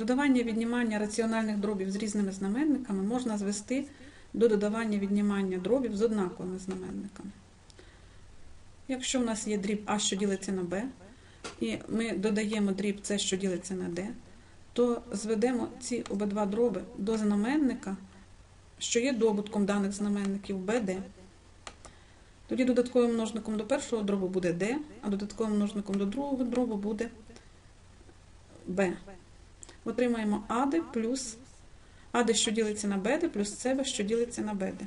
Додавання віднімання раціональних дробів з різними знаменниками можна звести до додавання віднімання дробів з однаковими знаменниками. Якщо в нас є дріб А, що ділиться на Б, і ми додаємо дріб С, що ділиться на Д, то зведемо ці обидва дроби до знаменника, що є добутком даних знаменників БД. Тоді додатковим множником до першого дробу буде D, а додатковим множником до другого дробу буде B. Отримаємо АД плюс АД, що ділиться на БД, плюс СБ, що ділиться на БД.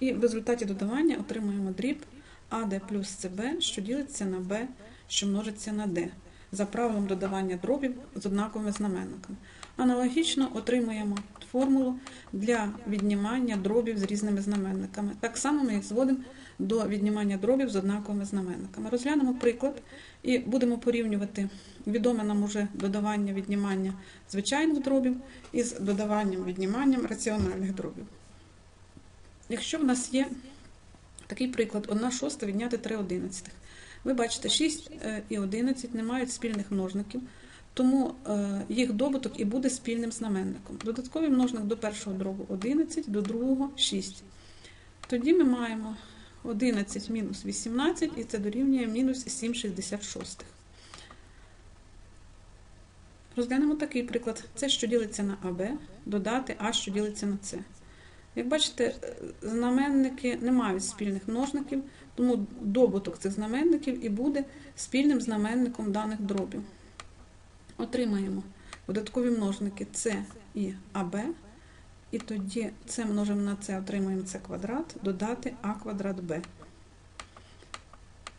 І в результаті додавання отримуємо дріб АД плюс СБ, що ділиться на Б, що множиться на D. За правилом додавання дробів з однаковими знаменниками. Аналогічно отримуємо формулу для віднімання дробів з різними знаменниками. Так само ми їх зводимо до віднімання дробів з однаковими знаменниками. Розглянемо приклад і будемо порівнювати відоме нам уже додавання віднімання звичайних дробів із додаванням відніманням раціональних дробів. Якщо в нас є такий приклад, 1 шоста відняти 3 одинадцятих. Ви бачите, 6 і 11 не мають спільних множників, тому е, їх добуток і буде спільним знаменником. Додатковий множник до першого дробу 11, до другого 6. Тоді ми маємо 11 мінус 18, і це дорівнює мінус 7,66. Розглянемо такий приклад. Це, що ділиться на АБ, додати А, що ділиться на С. Як бачите, знаменники не мають спільних множників, тому добуток цих знаменників і буде спільним знаменником даних дробів. Отримаємо додаткові множники С і АБ, і тоді С множимо на С, отримаємо С квадрат, додати А квадрат Б.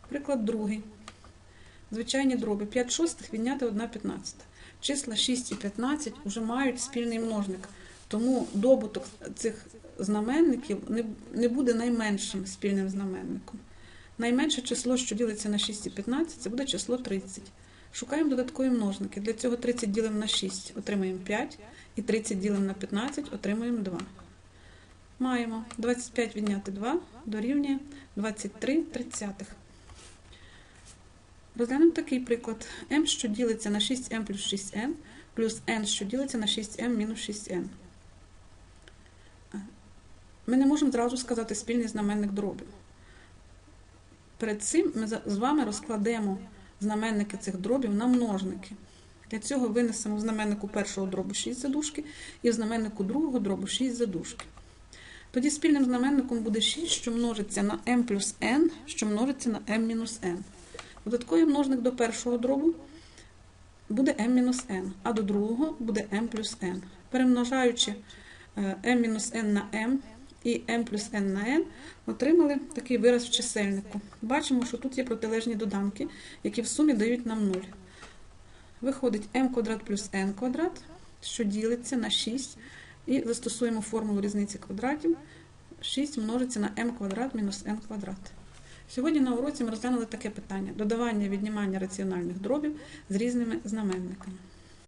Приклад другий. Звичайні дроби 5 шостих відняти 1 п'ятнадцята. Числа 6 і 15 вже мають спільний множник, тому добуток цих знаменників не, буде найменшим спільним знаменником. Найменше число, що ділиться на 6 і 15, це буде число 30. Шукаємо додаткові множники. Для цього 30 ділимо на 6, отримаємо 5, і 30 ділимо на 15, отримаємо 2. Маємо 25 відняти 2 дорівнює 23 тридцятих. Розглянемо такий приклад. m, що ділиться на 6m плюс 6n, плюс n, що ділиться на 6m мінус 6n. Ми не можемо зразу сказати спільний знаменник дробів. Перед цим ми з вами розкладемо знаменники цих дробів на множники. Для цього винесемо в знаменнику першого дробу 6 задушки і в знаменнику другого дробу 6 задушки. Тоді спільним знаменником буде 6, що множиться на m плюс n, що множиться на m мінус n. Додатковий множник до першого дробу буде m-n, а до другого буде m плюс n. Перемножаючи m-n на m і m плюс n на n, отримали такий вираз в чисельнику. Бачимо, що тут є протилежні доданки, які в сумі дають нам 0. Виходить m квадрат плюс n квадрат, що ділиться на 6, і застосуємо формулу різниці квадратів. 6 множиться на m квадрат мінус n квадрат. Сьогодні на уроці ми розглянули таке питання: додавання віднімання раціональних дробів з різними знаменниками.